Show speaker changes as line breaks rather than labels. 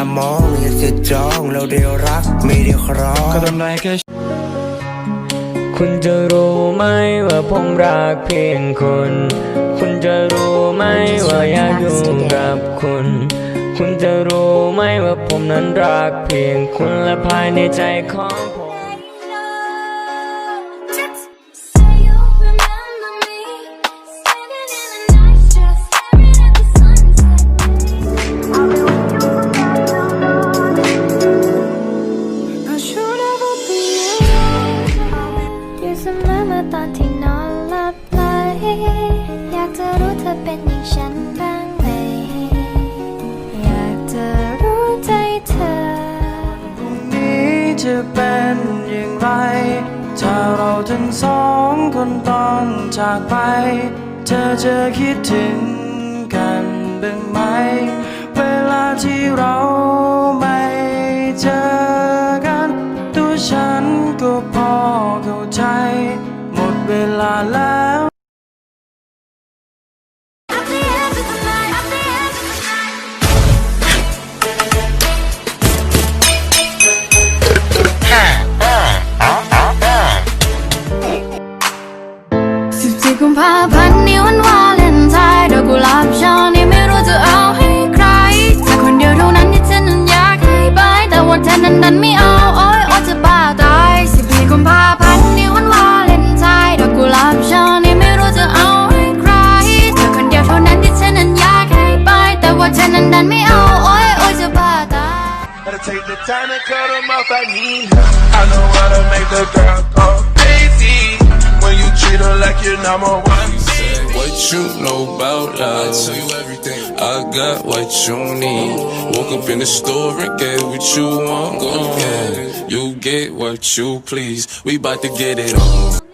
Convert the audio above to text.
ามองอยากจะจองเราเดียวรักไม่เดียวครอง
ก็ทำได้แค่
คุณจะรู้ไหมว่าผมรักเพียงคุณ คุณจะรู้ไหมว่าอยากอยู่กับคุณ คุณจะรู้ไหมว่าผมนั้นรักเพียงคุณและภายในใจของผม
ตอนที่นอนหลับไหลอยากจะรู้เธอเป็นอย่างฉันบ้างไหม อยากจะรู้ใจเธอ
นี้จะเป็นอย่างไร ถ้าเราทั้งสองคนต้องจากไป เธอจะคิดถึงกันบ้างไหม เวลาที่เรา
สิบสี่กุมภาพันธ์นี่วันวาเลนไทน์ดอกกุหลาบช่อนี้ไม่รู้จะเอาให้ใครแต่คนเดียวเท่านั้นที่ฉันนั้นอยากให้ไปแต่ว่าเธอนั้นดันไม่เอาโอ้ยโอ้ยจะบ้าตายสิบสี่กุมภาพันธ์นี่วันวาเลนไทน์ดอกกุหลาบช่อนี้ไม่รู้จะเอาให้ใครแต่คนเดียวเท่านั้นที่ฉันนั้นอยากให้ไปแต่ว่าเธอนั้นดันไม่เอาโอ้ยโอ้ยจะบ้าตาย
Gotta take the time to cut them off, I need her. I know how to make the you're number one.
What you know about love? I tell you everything. I got what you need. Woke up in the store and get what you want. Go ahead. You get what you please. We bout to get it on.